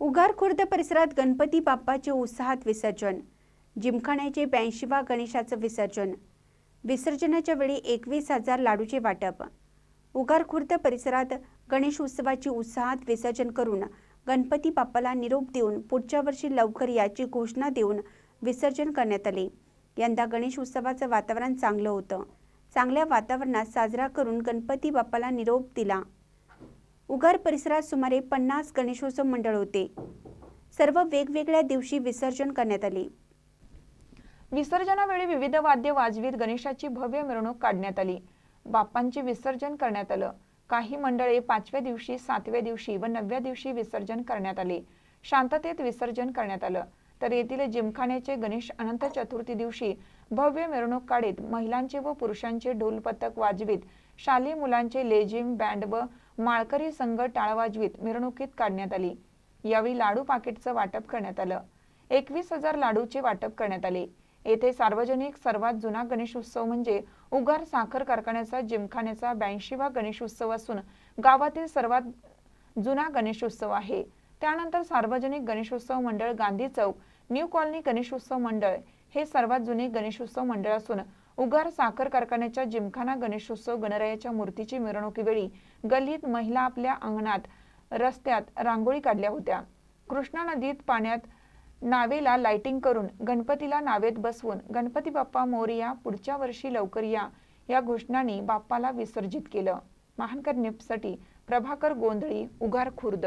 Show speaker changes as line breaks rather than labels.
उगार खुर्द परिसरात गणपती बाप्पाचे उत्साहात विसर्जन जिमखान्याचे ब्याऐंशीवा गणेशाचं विसर्जन विसर्जनाच्या वेळी एकवीस हजार लाडूचे वाटप. उगार खुर्द परिसरात गणेश उत्सवाची उत्साहात विसर्जन करून गणपती बाप्पाला निरोप देऊन पुढच्या वर्षी लवकर याची घोषणा देऊन विसर्जन करण्यात आले. यंदा गणेश उत्सवाचं वातावरण चांगलं होतं. चांगल्या वातावरणात साजरा करून गणपती बाप्पाला निरोप दिला. उगार परिसरात सुमारे पन्नास गणेशोत्सव मंडळ होते. सर्व वेगवेगळ्या दिवशी विसर्जन करण्यात आले.
विसर्जनावेळी विविध वाद्य वाजवीत गणेशाची भव्य मिरवणूक काढण्यात आली. बाप्पांचे विसर्जन करण्यात आलं. काही मंडळे पाचव्या दिवशी सातव्या दिवशी व नवव्या दिवशी विसर्जन करण्यात आले. शांततेत विसर्जन करण्यात आलं. तर येथील जिमखान्याचे गणेश अनंत चतुर्थी दिवशी भव्य मिरवणूक काढीत महिलांचे व पुरुषांचे ढोल पथक वाजवीत शालेय मुलांचे लेझिम बँड व माळकरी संघ टाळ वाजवीत मिरवणुकीत काढण्यात आली. यावेळी लाडू पाकिटचं वाटप करण्यात आलं. एकवीस हजार लाडूचे वाटप करण्यात आले. येथे सार्वजनिक सर्वात जुना गणेशोत्सव म्हणजे उगार साखर कारखान्याचा जिमखान्याचा ब्याऐंशीवा गणेशोत्सव असून गावातील सर्वात जुना गणेशोत्सव आहे. त्यानंतर सार्वजनिक गणेशोत्सव मंडळ गांधी चौक न्यू कॉलनी गणेशोत्सव मंडळ हे सर्वात जुने गणेशोत्सव मंडळ असून उगार साखर कारखान्याच्या जिमखाना गणेशोत्सव गणरायाच्या मूर्तीची मिरवणुकीवेळी गल्लीत महिला आपल्या अंगणात रस्त्यात रांगोळी काढल्या होत्या. कृष्णा नदीत पाण्यात नावेला लाइटिंग करून गणपतीला नावेत बसवून गणपती बाप्पा मोरया पुढच्या वर्षी लवकर या या घोषणांनी बाप्पाला विसर्जित केलं. महानकर निपसाठी प्रभाकर गोंधळी उगार खुर्द